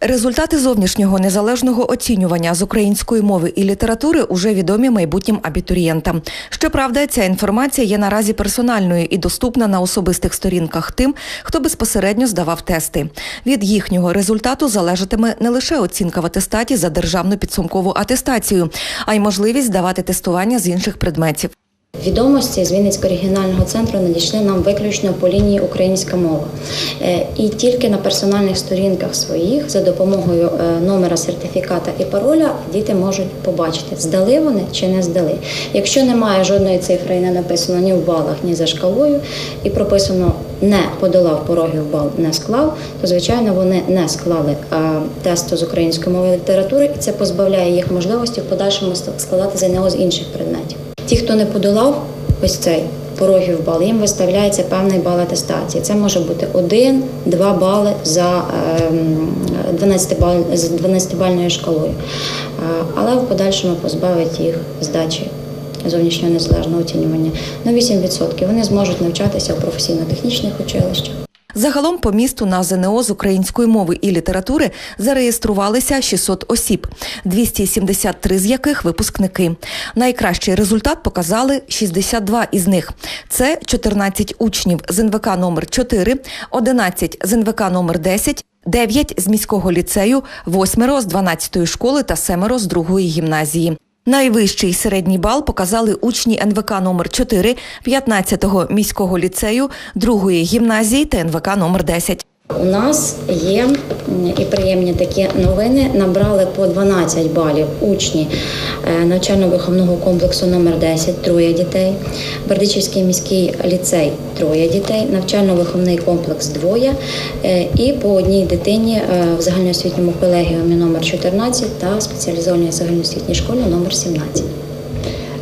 Результати зовнішнього незалежного оцінювання з української мови і літератури уже відомі майбутнім абітурієнтам. Щоправда, ця інформація є наразі персональною і доступна на особистих сторінках тим, хто безпосередньо здавав тести. Від їхнього результату залежатиме не лише оцінка в атестаті за державну підсумкову атестацію, а й можливість здавати тестування з інших предметів. Відомості з Вінницького регіонального центру надійшли нам виключно по лінії українська мова. Е, І тільки на персональних сторінках своїх за допомогою е, номера сертифіката і пароля діти можуть побачити, здали вони чи не здали. Якщо немає жодної цифри і не написано ні в балах, ні за шкалою, і прописано не подолав порогів бал, не склав, то звичайно вони не склали е, тесту з української мови і літератури, і це позбавляє їх можливості в подальшому складати ЗНО з інших предметів. Ті, хто не подолав ось цей порогів бал, їм виставляється певний бал атестації. Це може бути 1-2 бали за ем, 12 бал, з 12-бальною шкалою. Е, Але в подальшому позбавить їх здачі зовнішнього незалежного оцінювання на 8%. Вони зможуть навчатися в професійно-технічних училищах. Загалом по місту на ЗНО з української мови і літератури зареєструвалися 600 осіб, 273 з яких випускники. Найкращий результат показали 62 із них. Це 14 учнів з НВК номер 4, 11 з НВК номер 10, 9 з міського ліцею, 8 з 12-ї школи та 7 з 2-ї гімназії. Найвищий середній бал показали учні НВК номер 4, 15-го міського ліцею, 2-ї гімназії та НВК номер 10. У нас є і приємні такі новини. Набрали по 12 балів учні е, навчально-виховного комплексу номер 10 троє дітей, Бердичівський міський ліцей троє дітей, навчально-виховний комплекс двоє е, і по одній дитині е, в загальноосвітньому колегіумі номер 14 та спеціалізованій загальноосвітній школі номер 17.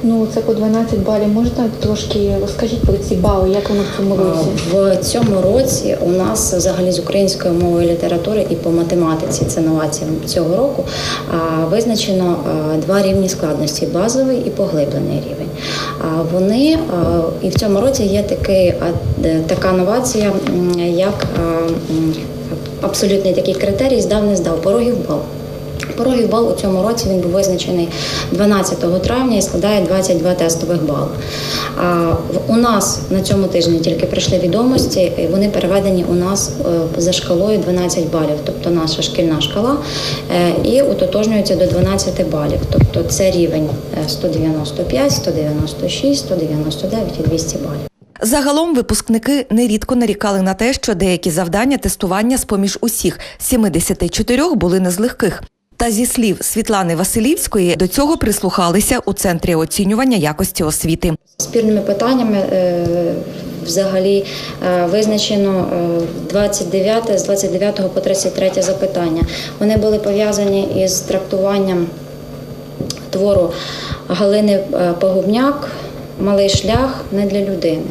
Ну, це по 12 балів. Можна трошки розкажіть про ці бали, як воно в цьому році? В цьому році у нас взагалі з української мови і літератури і по математиці, це новація цього року, визначено два рівні складності базовий і поглиблений рівень. А, Вони і в цьому році є такий, така новація, як абсолютний такий критерій здав не здав порогів бал. Порогів бал у цьому році він був визначений 12 травня і складає 22 тестових бали. У нас на цьому тижні тільки прийшли відомості, вони переведені у нас е, за шкалою 12 балів, тобто наша шкільна шкала, е, і утотожнюється до 12 балів. Тобто це рівень е, 195, 196, 199 і 200 балів. Загалом випускники нерідко нарікали на те, що деякі завдання тестування з поміж усіх 74 були не з легких. Та зі слів Світлани Василівської до цього прислухалися у центрі оцінювання якості освіти. Спірними питаннями е, взагалі е, визначено е, 29, з 29 по 33 запитання. Вони були пов'язані із трактуванням твору Галини е, Погубняк Малий шлях не для людини.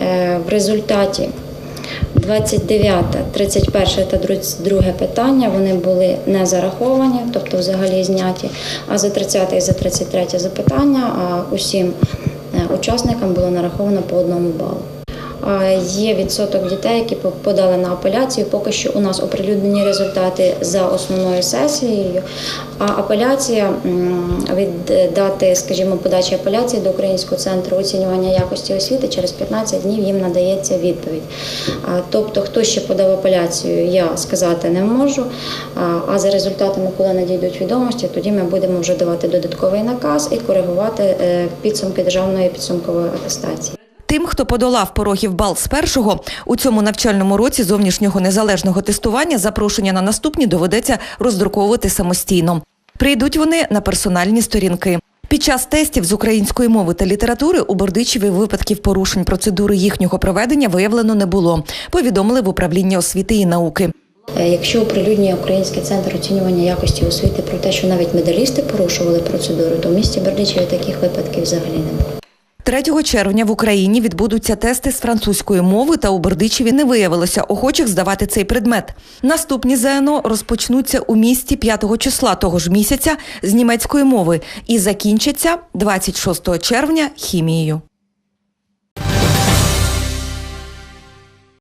Е, В результаті 29, 31 та 32 питання вони були не зараховані, тобто взагалі зняті. А за 30 і за 33 запитання усім е, учасникам було нараховано по одному балу. А Є відсоток дітей, які подали на апеляцію. Поки що у нас оприлюднені результати за основною сесією. А апеляція від е, дати, скажімо, подачі апеляції до Українського центру оцінювання якості освіти через 15 днів їм надається відповідь. Тобто, хто ще подав апеляцію, я сказати не можу. А- А за результатами, коли надійдуть відомості, тоді ми будемо вже давати додатковий наказ і коригувати е, підсумки державної підсумкової атестації. Тим, хто подолав порогів бал з першого, у цьому навчальному році зовнішнього незалежного тестування запрошення на наступні доведеться роздруковувати самостійно. Прийдуть вони на персональні сторінки. Під час тестів з української мови та літератури у Бердичеві випадків порушень процедури їхнього проведення виявлено не було. Повідомили в управлінні освіти і науки. Е, Якщо оприлюднює Український центр оцінювання якості освіти про те, що навіть медалісти порушували процедуру, то в місті Бердичеві таких випадків взагалі не було. 3 червня в Україні відбудуться тести з французької мови, та у Бердичеві не виявилося охочих здавати цей предмет. Наступні ЗНО розпочнуться у місті 5 числа того ж місяця з німецької мови і закінчаться 26 червня хімією.